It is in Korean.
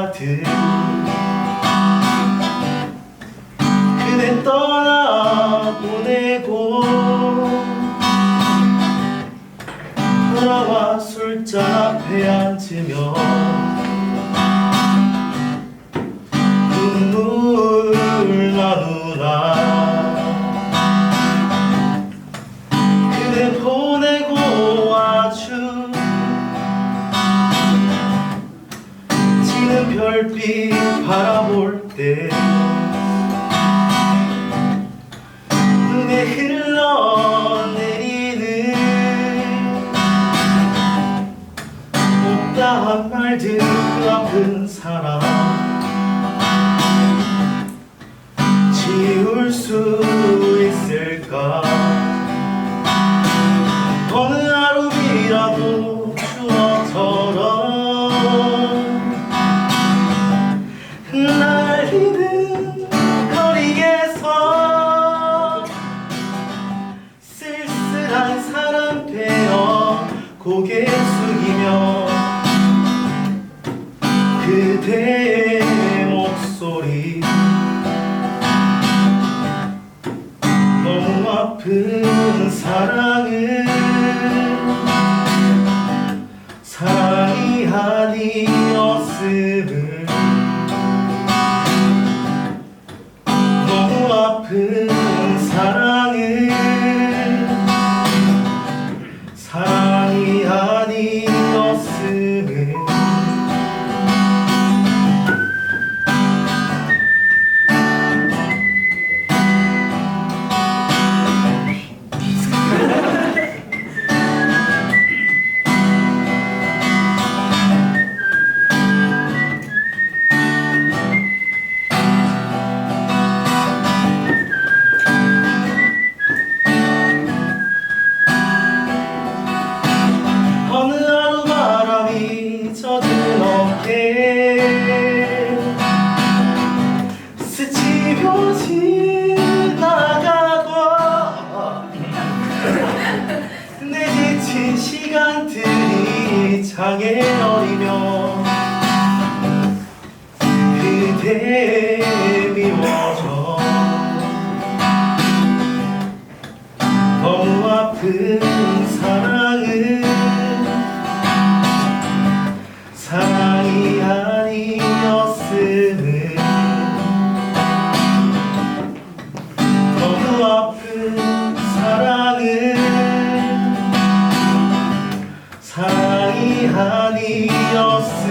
같은 그대 떠나보내고 돌아와 술잔 앞에 앉으며 별빛 바라볼 때 눈에 흘러내리는 못다한 말들 아픈 사랑 지울 수 있을까? 고개 숙이며 그대의 목소리 너무 아픈 사랑을 사랑의 어리면 그대에 미워져 너무 아픈 사랑은 사랑이 아니었음을. 너무 아픈 사랑은 사랑 아니었음